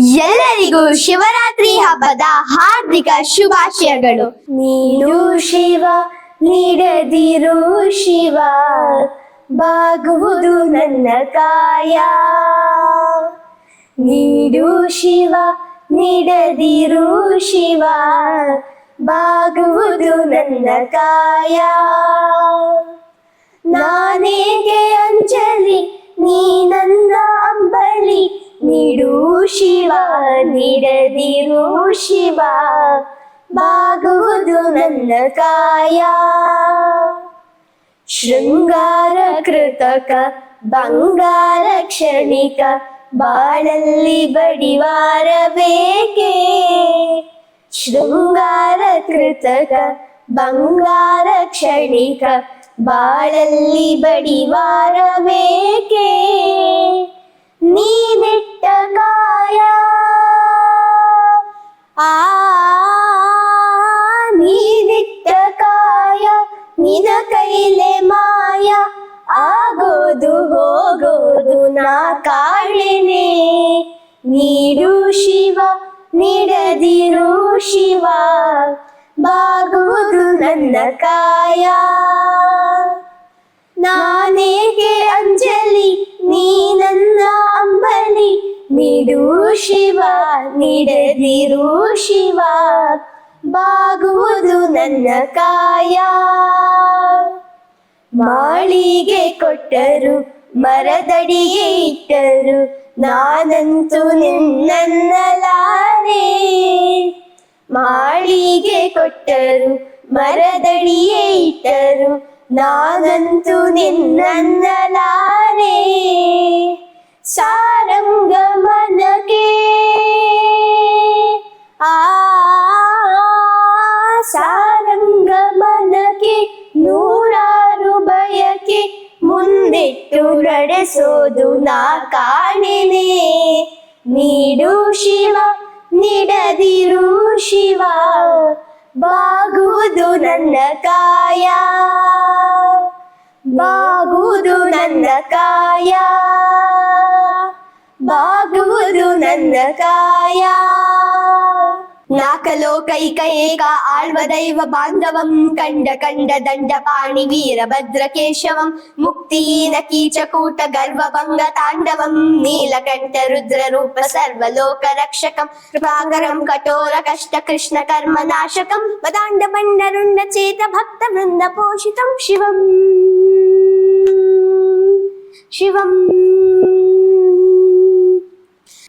ಎಲ್ಲರಿಗೂ ಶಿವರಾತ್ರಿ ಹಬ್ಬದ ಹಾರ್ದಿಕ ಶುಭಾಶಯಗಳು. ನೀನು ಶಿವ, ನೀಡದಿರು ಶಿವ, ಬಾಗುವುದು ನನ್ನ ಕಾಯ. ನೀಡು ಶಿವ, ನೀಡದಿರು ಶಿವ, ಬಾಗುವುದು ನನ್ನ ಕಾಯ. ನಾನೇಗೆ ಅಂಜಲಿ ನೀಡು ಶಿವ, ನೀಡದಿರು ಶಿವ, ಬಾಗುವುದು ನನ್ನ ಕಾಯ. ಶೃಂಗಾರ ಕೃತಕ, ಬಂಗಾರ ಕ್ಷಣಿಕ, ಬಾಳಲ್ಲಿ ಬಡಿವಾರ ಬೇಕೆ ಶೃಂಗಾರ ಕೃತಕ, ಬಂಗಾರ ಕ್ಷಣಿಕ, ಬಾಳಲ್ಲಿ ಬಡಿವಾರ ಬೇಕೆ ನೀನಿಟ್ಟ ಕಾಯ ಆ ನೀನಿಟ್ಟ ಕಾಯ ನಿನ ಕೈಲೆ ಮಾಯ ಆಗೋದು ಹೋಗೋದು ನಾ ಕಾಳೆನೆ ನೀಡು ಶಿವ ನೀಡದಿರು ಶಿವ ಬಾಗುವುದು ನನ್ನ ಕಾಯ ನಾನೇಗೆ ಅಂಜಲಿ ನೀಡದಿರು ಶಿವ, ಬಾಗುವುದು ನನ್ನ ಕಾಯ. ಮಾಳಿಗೆ ಕೊಟ್ಟರು, ಮರದಡಿಗೆ ಇಟ್ಟರು, ನಾನಂತೂ ನಿನ್ನನ್ನಲಾರೆ. ಮಾಳಿಗೆ ಕೊಟ್ಟರು ಮರದಡಿಯೇ ಇಟ್ಟರು, ನಾನಂತೂ ನಿನ್ನನ್ನಲಾರೆ. ಸಾರಂಗ ಬಯಕೆ ಮುಂದಿಟ್ಟು ನಡೆಸೋದು ನಾ ಕಾಣೆನೆ ನೀಡು ಶಿವ ನೀಡದಿರು ಶಿವ ಬಾಗುವುದು ನನ್ನ ಕಾಯ ಬಾಗುವುದು ನನ್ನ ಕಾಯ ಬಾಗುವುದು ನನ್ನ ಕಾಯ ನಾಕಲೋಕೈಕ ಏಕ ಆಳ್ವ ದೈವ ಬಾಂಧವಂ ಕಂಡ ಕಂಡ ದಂಡ ಪಾಣಿ ವೀರಭದ್ರ ಕೇಶವಂ ಮುಕ್ತಿಹೀನ ಕೀಚಕೂಟ ಗರ್ವ ಭಂಗ ತಾಂಡವಂ ನೀಲಕಂಠ ರುದ್ರ ರೂಪ ಸರ್ವಲೋಕ ರಕ್ಷಕಂ ಕೃಪಾಕರಂ ಕಠೋರ ಕಷ್ಟ ಕೃಷ್ಣ ಕರ್ಮ ನಾಶಕಂ ವದಾಂಡ ಬಂಡ ರುಂಡ ಚೇತ ಭಕ್ತ ವೃಂದ ಪೋಷಿತಂ ಶಿವಂ ಶಿವಂ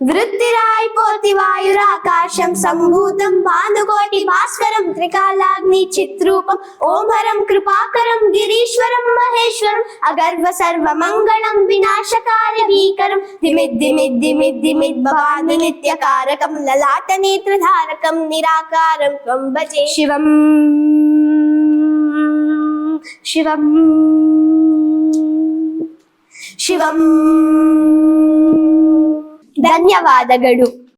వృత్తిరాయిపోతి వాయురాకాశం సంభూతం భానుకోటి భాస్కరం త్రికాలాగ్ని చిత్రూపం ఓంహరం కృపాకరం గిరీశ్వరం మహేశ్వరం అగర్వ సర్వ మంగళం వినాశకార భీకరం దిమిద్దిమిద్దిమిద్దిమిద్ భవాని నిత్యకారకం లలాట నేత్రధారకం నిరాకారం త్వం భజే శివం. శివం. శివం. ಧನ್ಯವಾದಗಳು.